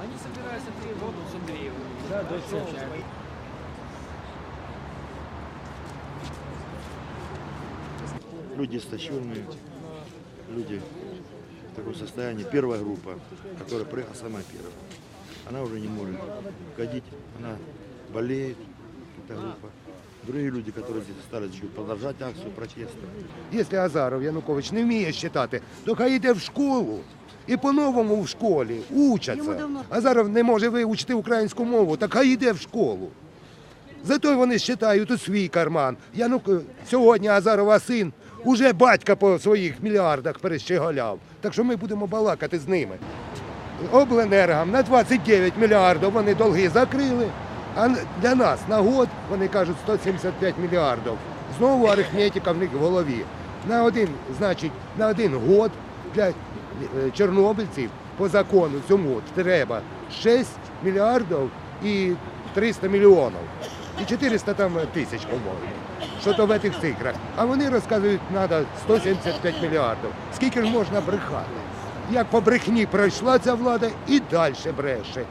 Они собираются три года с Андреевым. Да, да, люди истощенные, люди в таком состоянии. Первая группа, которая приехала самая первая, она уже не может ходить, она болеет, эта группа. Другие люди, которые здесь остались, будут продолжать акцию протеста. Якщо Азаров Янукович не вміє читати, то хай йде в школу. І по-новому в школі учаться. Азаров не може вивчити українську мову, так хай йде в школу. Зато вони считають у свій карман. Янук... Сьогодні Азарова син уже батька по своїх мільярдах перещеголяв. Так що ми будемо балакати з ними. Обленергам на 29 мільярдів вони долги закрили, а для нас на год вони кажуть 175 мільярдів. Знову арифметика в них в голові. На один, значить, на один год для е, чорнобильців по закону цьому треба 6 мільярдів і 300 мільйонів. І 400 там тисяч, по-моєму. Що то в цих цифрах. А вони розказують, треба 175 мільярдів. Скільки ж можна брехати? Як по брехні пройшла ця влада і далі бреше.